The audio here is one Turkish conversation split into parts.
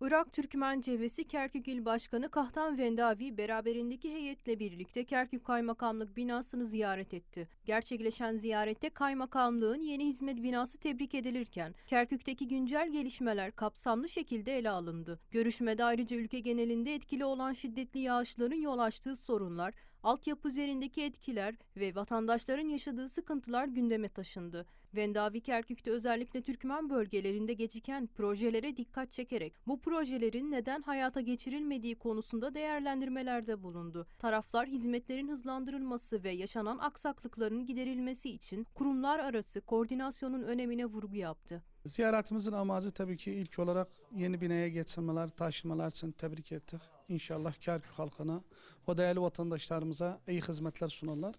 Irak Türkmen Cebesi Kerkük İl Başkanı Kahtan Vendavi beraberindeki heyetle birlikte Kerkük Kaymakamlık binasını ziyaret etti. Gerçekleşen ziyarette kaymakamlığın yeni hizmet binası tebrik edilirken Kerkük'teki güncel gelişmeler kapsamlı şekilde ele alındı. Görüşmede ayrıca ülke genelinde etkili olan şiddetli yağışların yol açtığı sorunlar, altyapı üzerindeki etkiler ve vatandaşların yaşadığı sıkıntılar gündeme taşındı. Vendavi Kerkük'te özellikle Türkmen bölgelerinde geciken projelere dikkat çekerek bu projelerin neden hayata geçirilmediği konusunda değerlendirmelerde bulundu. Taraflar hizmetlerin hızlandırılması ve yaşanan aksaklıkların giderilmesi için kurumlar arası koordinasyonun önemine vurgu yaptı. Ziyaretimizin amacı tabii ki ilk olarak yeni binaya geçirmeler, taşımalar için tebrik ettik. İnşallah Kerkük halkına, o değerli vatandaşlarımıza iyi hizmetler sunarlar.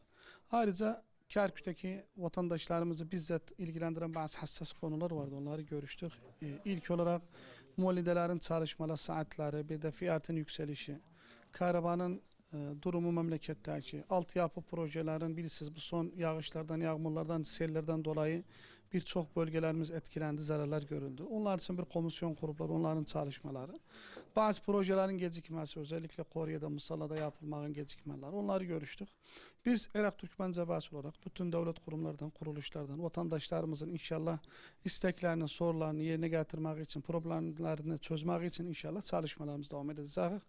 Ayrıca Kerkük'teki vatandaşlarımızı bizzat ilgilendiren bazı hassas konular vardı. Onları görüştük. Ee, İlk olarak muallidelerin çalışmalar saatleri, bir de fiyatın yükselişi, karavanın e, durumu memleketteki, altyapı projelerin bilirsiniz bu son yağışlardan, yağmurlardan, sellerden dolayı birçok bölgelerimiz etkilendi, zararlar görüldü. Onlar için bir komisyon kuruplar, onların çalışmaları. Bazı projelerin gecikmesi, özellikle Kore'de, Mısır'da yapılmanın gecikmeleri, onları görüştük. Biz Irak Türkmen Cebası olarak bütün devlet kurumlardan, kuruluşlardan, vatandaşlarımızın inşallah isteklerini, sorularını yerine getirmek için, problemlerini çözmek için inşallah çalışmalarımız devam edeceğiz.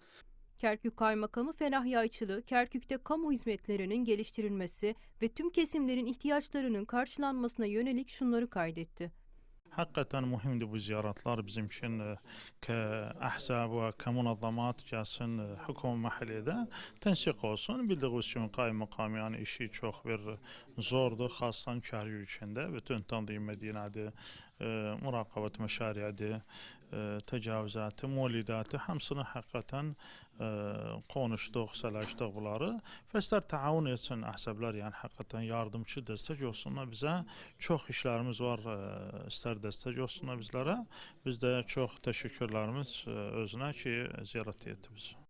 Kerkük Kaymakamı Fenah Yayçılı, Kerkük'te kamu hizmetlerinin geliştirilmesi ve tüm kesimlerin ihtiyaçlarının karşılanmasına yönelik şunları kaydetti. Hakikaten mühimdi bu ziyaretler bizim için e, ki ahzab ve ki münazzamat gelsin e, hüküm mahallede tensik olsun. Bildiğiniz için kaymakam yani işi çok bir zordu. Hasan Kerkük içinde bütün tanıdığı Medine'de E, muraqabət məşariədir, e, təcavüzatı, molidatı hamısını həqiqətən e, konuşduq, sələşdiq bunları. Fəslər təavun etsin əhsəblər, yəni həqiqətən yardımçı dəstək olsunlar bizə. Çox işlərimiz var, istər dəstək olsunlar bizlərə. Biz də çox təşəkkürlərimiz özünə ki, ziyarət etdi bizi.